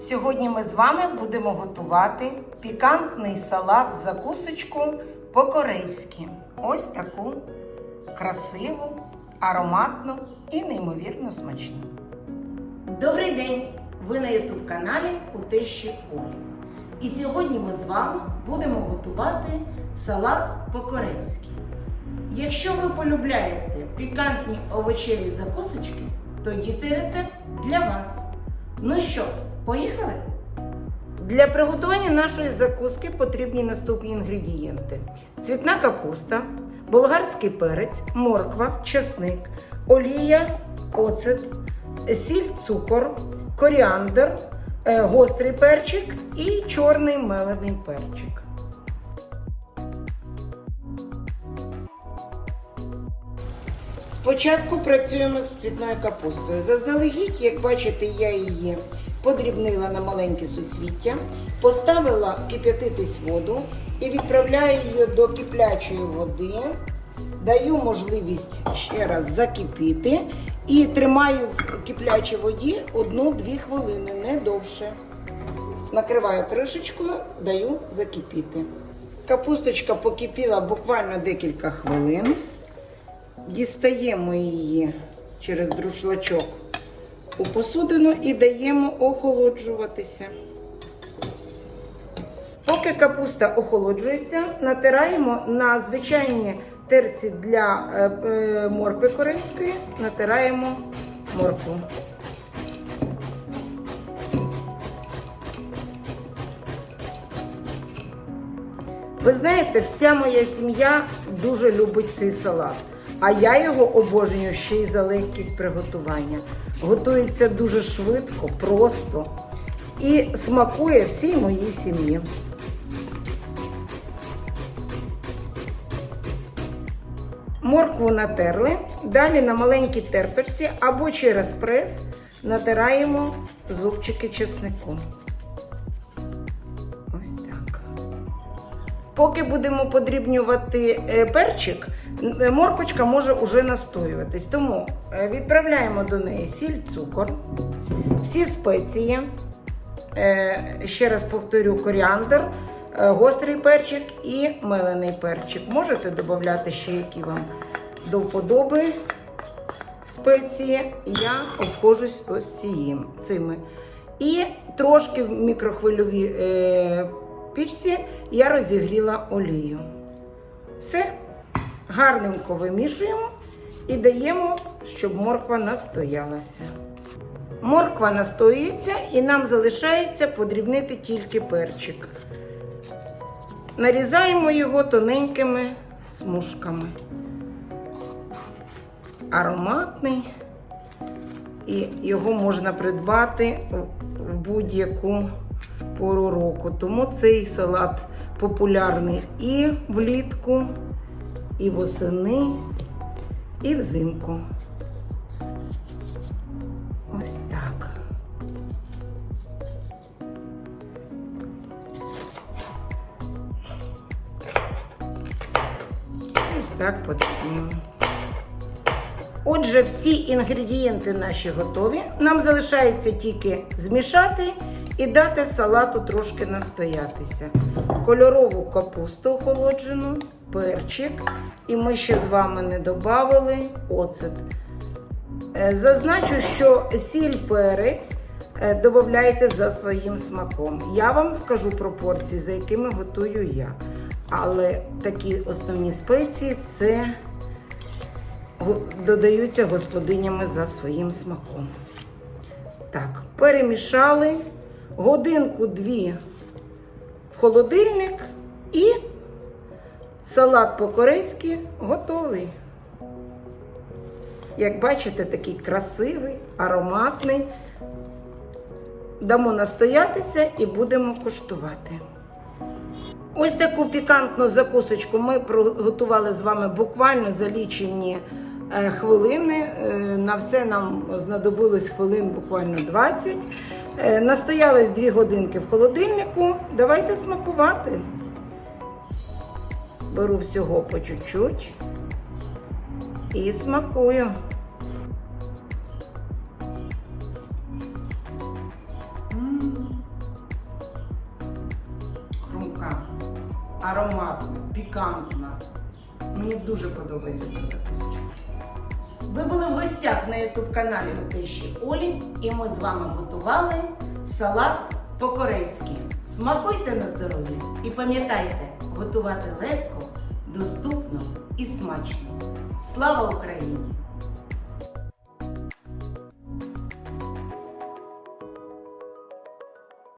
Сьогодні ми з вами будемо готувати пікантний салат закусочку по-корейськи. Ось таку красиву, ароматну і неймовірно смачну. Добрий день! Ви на youtube каналі у тещі Олі. І сьогодні ми з вами будемо готувати салат по-корейськи. Якщо ви полюбляєте пікантні овочеві закусочки, тоді цей рецепт для вас. Ну що, поїхали? Для приготування нашої закуски потрібні наступні інгредієнти: цвітна капуста, болгарський перець, морква, чесник, олія, оцет, сіль, цукор, коріандр, е, гострий перчик і чорний мелений перчик. Спочатку працюємо з цвітною капустою. Заздалегідь, як бачите, я її подрібнила на маленькі суцвіття, поставила кип'ятитись воду і відправляю її до киплячої води. Даю можливість ще раз закипіти і тримаю в киплячій воді 1-2 хвилини, не довше. Накриваю кришечкою, даю закипіти. Капусточка покипіла буквально декілька хвилин. Дістаємо її через друшлачок у посудину і даємо охолоджуватися. Поки капуста охолоджується, натираємо на звичайні терці для е, е, моркви корейської, натираємо моркву. Ви знаєте, вся моя сім'я дуже любить цей салат. А я його обожнюю ще й за легкість приготування. Готується дуже швидко, просто і смакує всій моїй сім'ї. Моркву натерли, далі на маленькій терпочці або через прес натираємо зубчики чеснику. Поки будемо подрібнювати е, перчик, н- морквочка може уже настоюватись. Тому е, відправляємо до неї сіль, цукор, всі спеції. Е, Ще раз повторю, коріандр, е, гострий перчик і мелений перчик. Можете додати ще які вам до вподоби спеції. Я обходжусь ось цими. І трошки в мікрохвильовій е, пічці я розігріла олію. Все гарненько вимішуємо і даємо, щоб морква настоялася. Морква настоюється і нам залишається подрібнити тільки перчик. Нарізаємо його тоненькими смужками. Ароматний, і його можна придбати в- будь-яку пору року. Тому цей салат популярний і влітку, і восени, і взимку. Ось так. Ось так потрібно. Отже, всі інгредієнти наші готові. Нам залишається тільки змішати і дати салату трошки настоятися. Кольорову капусту охолоджену, перчик. І ми ще з вами не додали оцет. Е, Зазначу, що сіль перець е, додавайте за своїм смаком. Я вам вкажу пропорції, за якими готую я. Але такі основні спеції це додаються господинями за своїм смаком. Так, перемішали годинку-дві в холодильник і салат по-корейськи готовий. Як бачите, такий красивий, ароматний. Дамо настоятися і будемо куштувати. Ось таку пікантну закусочку ми приготували з вами буквально за лічені е, хвилини. Е, На все нам знадобилось хвилин буквально 20. Е, настоялись дві годинки в холодильнику. Давайте смакувати. Беру всього по чуть-чуть і смакую. Крумка. ароматна, пікантна. Мені дуже подобається ця записочка. Ви були в гостях на ютуб каналі Готещі Олі, і ми з вами готували салат по-корейськи. Смакуйте на здоров'я і пам'ятайте, готувати легко, доступно і смачно. Слава Україні!